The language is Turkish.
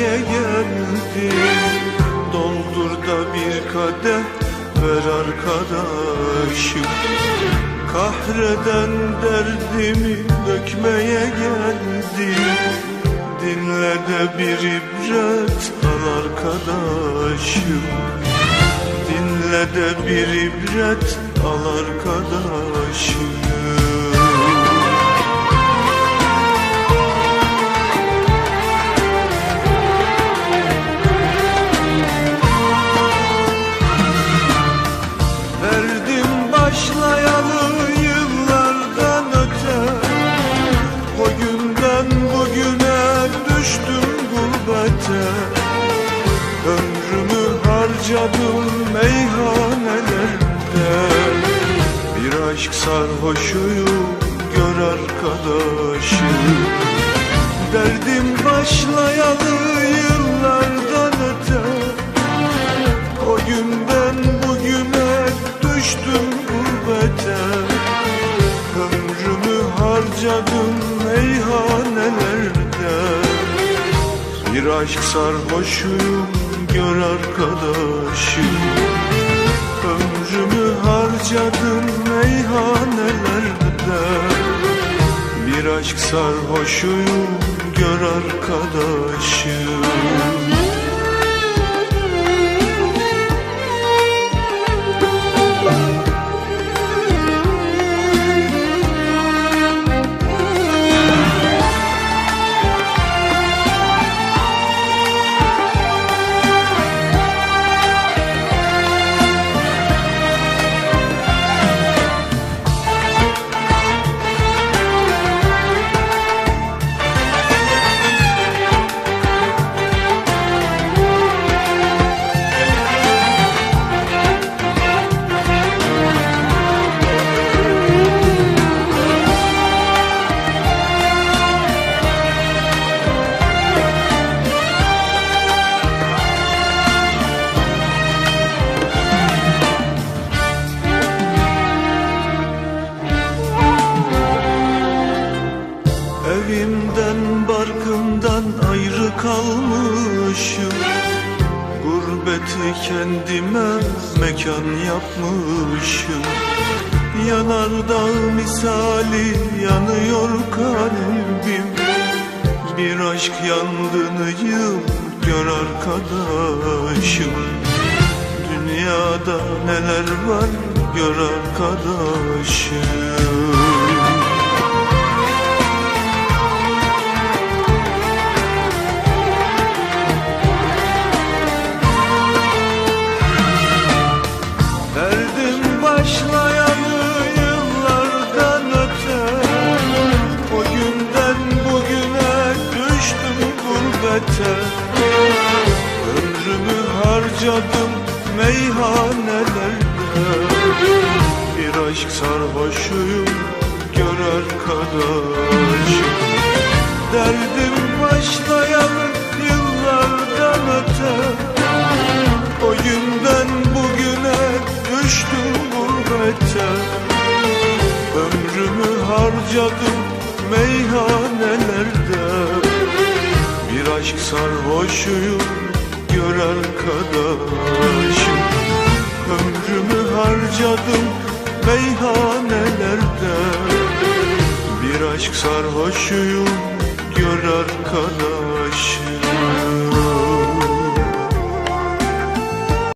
İçmeye geldim. Doldur da bir kadeh ver arkadaşım. Kahreden derdimi dökmeye geldim. Dinle de bir ibret al arkadaşım. Dinle de bir ibret al arkadaşım meyhanelerde. Bir aşk sarhoşuyum gör arkadaşım Derdim başlayalı yıllardan öte. O günden bugüne düştüm gurbete. Ömrümü harcadım meyhanelerde. Bir aşk sarhoşuyum gör arkadaşım. Ömrümü harcadım meyhanelerde. Bir aşk sarhoşuyum gör arkadaşım Evimden barkımdan ayrı kalmışım. Gurbeti kendime mekan yapmışım. Yanardağ misali yanıyor kalbim. Bir aşk yangınıyım gör arkadaşım. Dünyada neler var gör arkadaşım harcadım meyhanelerde. Bir aşk sarhoşuyum gör arkadaşım Derdim başlayalı yıllardan öte. O günden bugüne düştüm gurbete Ömrümü harcadım meyhanelerde. Bir aşk sarhoşuyum gör arkadaşım. Ömrümü harcadım meyhanelerde. Bir aşk sarhoşuyum gör arkadaşım